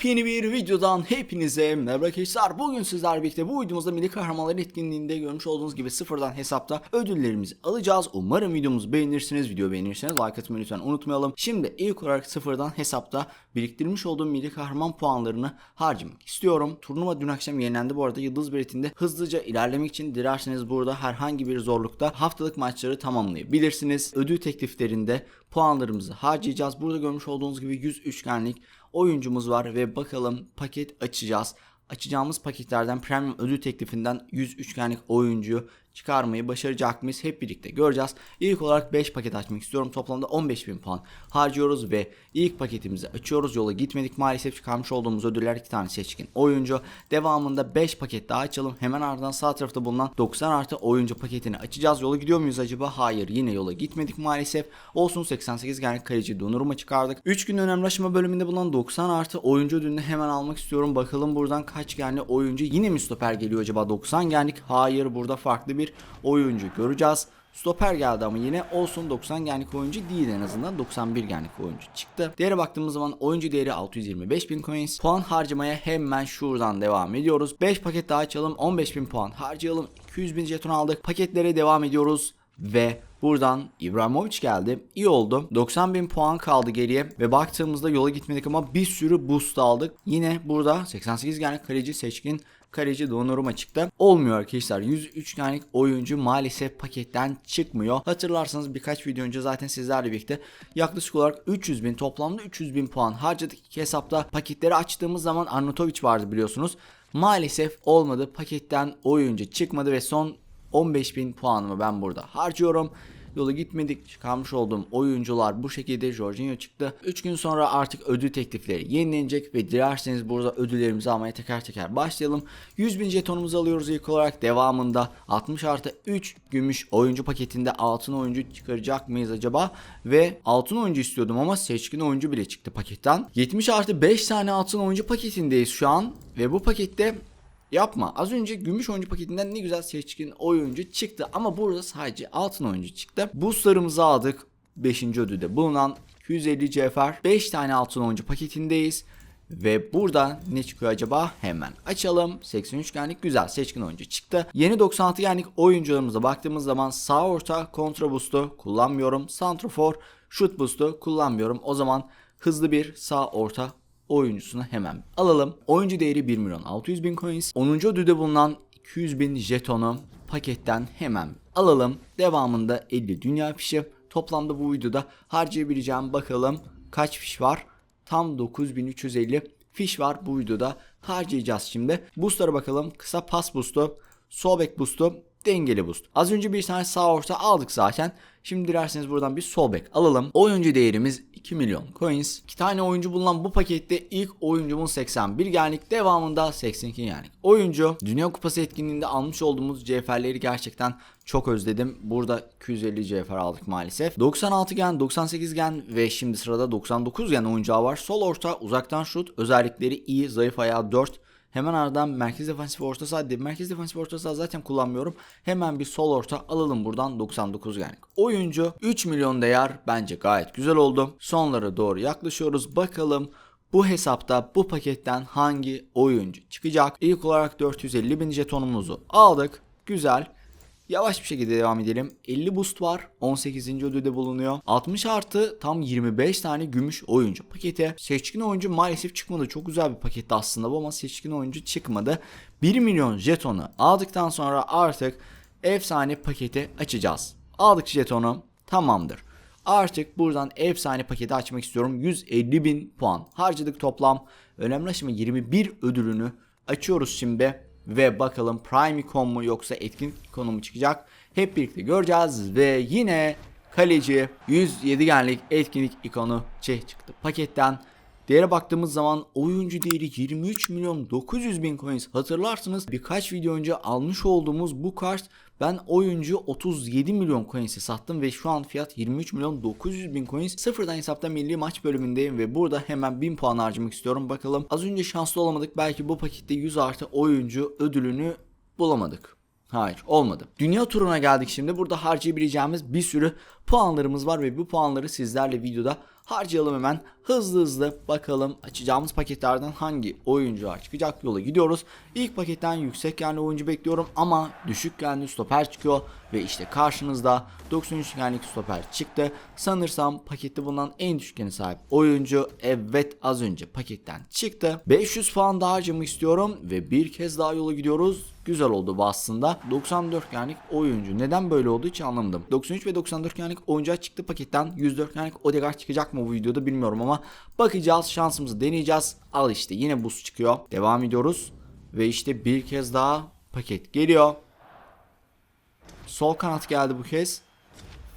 Yepyeni bir videodan hepinize merhaba arkadaşlar. Bugün sizlerle birlikte bu videomuzda Milli Kahramanların etkinliğinde görmüş olduğunuz gibi sıfırdan hesapta ödüllerimizi alacağız. Umarım videomuzu beğenirsiniz. Video beğenirseniz like atmayı lütfen unutmayalım. Şimdi ilk olarak sıfırdan hesapta biriktirmiş olduğum Milli Kahraman puanlarını harcamak istiyorum. Turnuva dün akşam yenilendi bu arada. Yıldız biletinde hızlıca ilerlemek için dilerseniz burada herhangi bir zorlukta haftalık maçları tamamlayabilirsiniz. Ödül tekliflerinde puanlarımızı harcayacağız. Burada görmüş olduğunuz gibi 100 üçgenlik oyuncumuz var ve bakalım paket açacağız. Açacağımız paketlerden premium ödül teklifinden 100 üçgenlik oyuncuyu çıkarmayı başaracak mıyız hep birlikte göreceğiz. İlk olarak 5 paket açmak istiyorum. Toplamda 15.000 puan harcıyoruz ve ilk paketimizi açıyoruz. Yola gitmedik maalesef çıkarmış olduğumuz ödüller 2 tane seçkin oyuncu. Devamında 5 paket daha açalım. Hemen ardından sağ tarafta bulunan 90 artı oyuncu paketini açacağız. Yola gidiyor muyuz acaba? Hayır yine yola gitmedik maalesef. Olsun 88 genel kaleci Donnarumma çıkardık. 3 gün önemli aşama bölümünde bulunan 90 artı oyuncu ödülünü hemen almak istiyorum. Bakalım buradan kaç genli oyuncu yine mi stoper geliyor acaba 90 genlik? Hayır burada farklı bir oyuncu göreceğiz. Stoper geldi ama yine olsun 90 genlik oyuncu değil en azından 91 genlik oyuncu çıktı. Değere baktığımız zaman oyuncu değeri 625 bin coins. Puan harcamaya hemen şuradan devam ediyoruz. 5 paket daha açalım 15 bin puan harcayalım. 200 bin jeton aldık. Paketlere devam ediyoruz ve buradan İbrahimovic geldi. İyi oldu. 90 bin puan kaldı geriye ve baktığımızda yola gitmedik ama bir sürü boost aldık. Yine burada 88 genlik kaleci seçkin kaleci Donnarumma çıktı. Olmuyor arkadaşlar. 103 genlik oyuncu maalesef paketten çıkmıyor. Hatırlarsanız birkaç video önce zaten sizlerle birlikte yaklaşık olarak 300 bin toplamda 300 bin puan harcadık. İki hesapta paketleri açtığımız zaman Arnautovic vardı biliyorsunuz. Maalesef olmadı. Paketten oyuncu çıkmadı ve son 15.000 puanımı ben burada harcıyorum. Yola gitmedik çıkarmış olduğum oyuncular bu şekilde Jorginho çıktı. 3 gün sonra artık ödül teklifleri yenilenecek ve dilerseniz burada ödüllerimizi almaya teker teker başlayalım. 100 bin jetonumuzu alıyoruz ilk olarak devamında 60 artı 3 gümüş oyuncu paketinde altın oyuncu çıkaracak mıyız acaba? Ve altın oyuncu istiyordum ama seçkin oyuncu bile çıktı paketten. 70 artı 5 tane altın oyuncu paketindeyiz şu an ve bu pakette Yapma. Az önce gümüş oyuncu paketinden ne güzel seçkin oyuncu çıktı ama burada sadece altın oyuncu çıktı. Boostlarımızı aldık. 5. ödülde bulunan 250 cevher 5 tane altın oyuncu paketindeyiz. Ve burada ne çıkıyor acaba? Hemen açalım. 83 genlik güzel seçkin oyuncu çıktı. Yeni 96 genlik oyuncularımıza baktığımız zaman sağ orta kontra boost'u kullanmıyorum. Santrofor shoot boost'u kullanmıyorum. O zaman hızlı bir sağ orta oyuncusunu hemen alalım. Oyuncu değeri 1 milyon 600 bin coins. 10. ödülde bulunan 200 bin jetonu paketten hemen alalım. Devamında 50 dünya fişi. Toplamda bu videoda harcayabileceğim bakalım kaç fiş var. Tam 9350 fiş var bu videoda harcayacağız şimdi. Boostlara bakalım. Kısa pas boostu, sol bek boostu, dengeli boost. Az önce bir tane sağ orta aldık zaten. Şimdi dilerseniz buradan bir sol bek alalım. Oyuncu değerimiz 2 milyon coins. 2 tane oyuncu bulunan bu pakette ilk oyuncumuz 81 genlik devamında 82 genlik. Oyuncu Dünya Kupası etkinliğinde almış olduğumuz cevherleri gerçekten çok özledim. Burada 250 cevher aldık maalesef. 96 gen, 98 gen ve şimdi sırada 99 gen oyuncağı var. Sol orta, uzaktan şut, özellikleri iyi, zayıf ayağı 4. Hemen ardından merkez defansif orta saha, merkez defansif orta saha zaten kullanmıyorum. Hemen bir sol orta alalım buradan 99 genlik. Oyuncu 3 milyon değer bence gayet güzel oldu. Sonlara doğru yaklaşıyoruz. Bakalım bu hesapta bu paketten hangi oyuncu çıkacak? İlk olarak 450 bin jetonumuzu aldık. Güzel. Yavaş bir şekilde devam edelim. 50 boost var. 18. ödülde bulunuyor. 60 artı tam 25 tane gümüş oyuncu paketi. Seçkin oyuncu maalesef çıkmadı. Çok güzel bir paketti aslında bu ama seçkin oyuncu çıkmadı. 1 milyon jetonu aldıktan sonra artık efsane paketi açacağız. Aldık jetonu. Tamamdır. Artık buradan efsane paketi açmak istiyorum. 150 bin puan harcadık toplam. Önemli aşama 21 ödülünü açıyoruz şimdi ve bakalım Prime ikon mu yoksa etkin ikonu mu çıkacak. Hep birlikte göreceğiz ve yine kaleci 107 genlik etkinlik ikonu şey çıktı paketten. Değere baktığımız zaman oyuncu değeri 23 milyon 900 bin coins. Hatırlarsınız birkaç video önce almış olduğumuz bu kart ben oyuncu 37 milyon coins'e sattım ve şu an fiyat 23 milyon 900 bin coins. Sıfırdan hesapta milli maç bölümündeyim ve burada hemen 1000 puan harcamak istiyorum. Bakalım az önce şanslı olamadık. Belki bu pakette 100 artı oyuncu ödülünü bulamadık. Hayır olmadı. Dünya turuna geldik şimdi. Burada harcayabileceğimiz bir sürü puanlarımız var ve bu puanları sizlerle videoda harcayalım hemen. Hızlı hızlı bakalım açacağımız paketlerden hangi oyuncular çıkacak yola gidiyoruz. İlk paketten yüksek yani oyuncu bekliyorum ama düşük yani stoper çıkıyor. Ve işte karşınızda 93 genlik stoper çıktı. Sanırsam pakette bulunan en düşük gene sahip oyuncu. Evet az önce paketten çıktı. 500 puan daha harcamak istiyorum ve bir kez daha yola gidiyoruz. Güzel oldu bu aslında. 94 genlik oyuncu. Neden böyle oldu hiç anlamadım. 93 ve 94 genlik oyuncular çıktı paketten. 104 genlik Odegaard çıkacak mı bu videoda bilmiyorum ama bakacağız şansımızı deneyeceğiz. Al işte yine buz çıkıyor. Devam ediyoruz. Ve işte bir kez daha paket geliyor. Sol kanat geldi bu kez.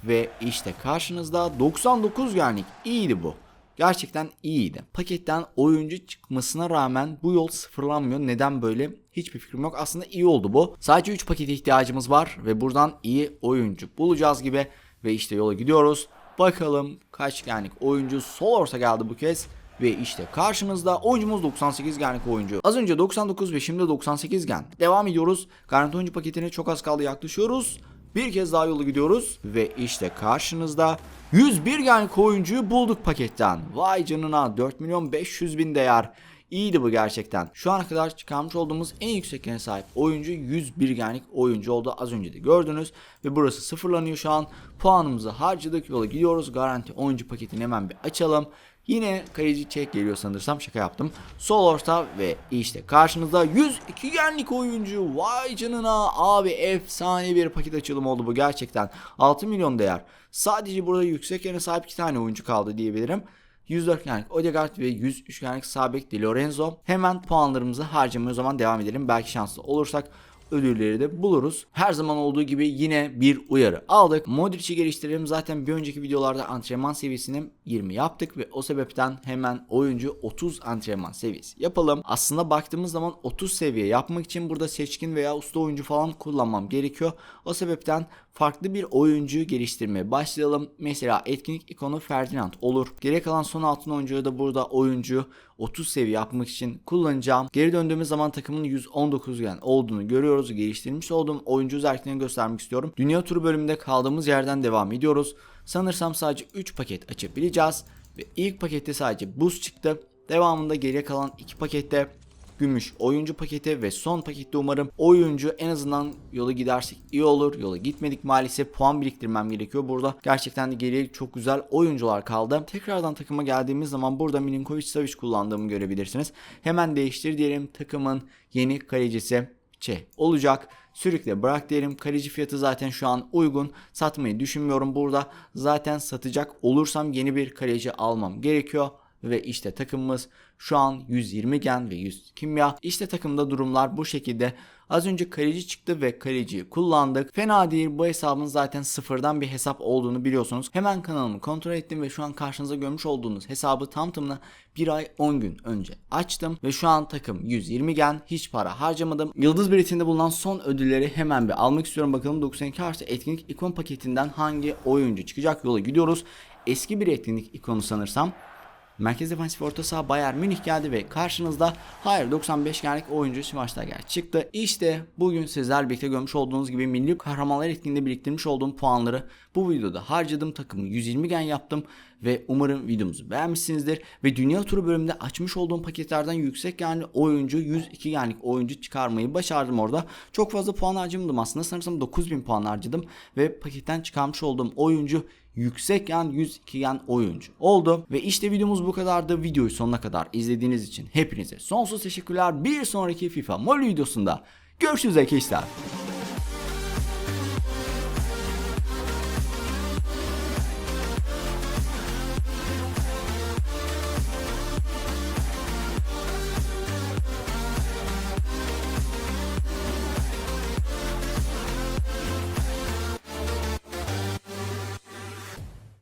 Ve işte karşınızda 99 genlik. İyiydi bu. Gerçekten iyiydi. Paketten oyuncu çıkmasına rağmen bu yol sıfırlanmıyor. Neden böyle? Hiçbir fikrim yok. Aslında iyi oldu bu. Sadece 3 pakete ihtiyacımız var ve buradan iyi oyuncu bulacağız gibi. Ve işte yola gidiyoruz. Bakalım kaç genlik oyuncu sol orta geldi bu kez. Ve işte karşınızda oyuncumuz 98 genlik oyuncu. Az önce 99 ve şimdi 98 gen. Devam ediyoruz. Garanti oyuncu paketine çok az kaldı yaklaşıyoruz. Bir kez daha yolu gidiyoruz ve işte karşınızda 101 genlik oyuncuyu bulduk paketten. Vay canına 4 milyon 500 bin değer. İyiydi bu gerçekten. Şu ana kadar çıkarmış olduğumuz en yüksek gene sahip oyuncu 101 genlik oyuncu oldu. Az önce de gördünüz. Ve burası sıfırlanıyor şu an. Puanımızı harcadık yola gidiyoruz. Garanti oyuncu paketini hemen bir açalım. Yine kaleci çek geliyor sanırsam şaka yaptım. Sol orta ve işte karşınızda 102 genlik oyuncu. Vay canına abi efsane bir paket açılımı oldu bu gerçekten. 6 milyon değer. Sadece burada yüksek yerine sahip 2 tane oyuncu kaldı diyebilirim. 104 genlik Odegaard ve 103 genlik Sabek Di Lorenzo. Hemen puanlarımızı harcamaya o zaman devam edelim. Belki şanslı olursak ödülleri de buluruz. Her zaman olduğu gibi yine bir uyarı aldık. Modric'i geliştirelim. Zaten bir önceki videolarda antrenman seviyesini 20 yaptık ve o sebepten hemen oyuncu 30 antrenman seviyesi yapalım. Aslında baktığımız zaman 30 seviye yapmak için burada seçkin veya usta oyuncu falan kullanmam gerekiyor. O sebepten farklı bir oyuncu geliştirmeye başlayalım. Mesela etkinlik ikonu Ferdinand olur. Geri kalan son altın oyuncuyu da burada oyuncu 30 seviye yapmak için kullanacağım. Geri döndüğümüz zaman takımın 119 gen olduğunu görüyoruz. Geliştirmiş olduğum oyuncu özelliklerini göstermek istiyorum. Dünya turu bölümünde kaldığımız yerden devam ediyoruz. Sanırsam sadece 3 paket açabileceğiz. Ve ilk pakette sadece buz çıktı. Devamında geriye kalan 2 pakette gümüş oyuncu paketi ve son pakette umarım oyuncu en azından yola gidersek iyi olur. Yola gitmedik maalesef puan biriktirmem gerekiyor. Burada gerçekten de geriye çok güzel oyuncular kaldı. Tekrardan takıma geldiğimiz zaman burada Milinkovic Savic kullandığımı görebilirsiniz. Hemen değiştir diyelim takımın yeni kalecisi Çe olacak. Sürükle bırak diyelim. Kaleci fiyatı zaten şu an uygun. Satmayı düşünmüyorum burada. Zaten satacak olursam yeni bir kaleci almam gerekiyor ve işte takımımız şu an 120 gen ve 100 kimya. İşte takımda durumlar bu şekilde. Az önce kaleci çıktı ve kaleciyi kullandık. Fena değil bu hesabın zaten sıfırdan bir hesap olduğunu biliyorsunuz. Hemen kanalımı kontrol ettim ve şu an karşınıza görmüş olduğunuz hesabı tam tamına 1 ay 10 gün önce açtım. Ve şu an takım 120 gen hiç para harcamadım. Yıldız biletinde bulunan son ödülleri hemen bir almak istiyorum. Bakalım 92 artı etkinlik ikon paketinden hangi oyuncu çıkacak yola gidiyoruz. Eski bir etkinlik ikonu sanırsam. Merkez defansif orta saha Bayern Münih geldi ve karşınızda hayır 95 genlik oyuncu Schweinsteiger çıktı. İşte bugün sizler birlikte görmüş olduğunuz gibi milli kahramanlar etkinliğinde biriktirmiş olduğum puanları bu videoda harcadım. Takımı 120 gen yaptım ve umarım videomuzu beğenmişsinizdir. Ve dünya turu bölümünde açmış olduğum paketlerden yüksek genli oyuncu 102 genlik oyuncu çıkarmayı başardım orada. Çok fazla puan harcamadım aslında sanırsam 9000 puan harcadım ve paketten çıkarmış olduğum oyuncu yüksek yan 102 yan oyuncu oldu. Ve işte videomuz bu kadardı. Videoyu sonuna kadar izlediğiniz için hepinize sonsuz teşekkürler. Bir sonraki FIFA Mol videosunda görüşürüz arkadaşlar.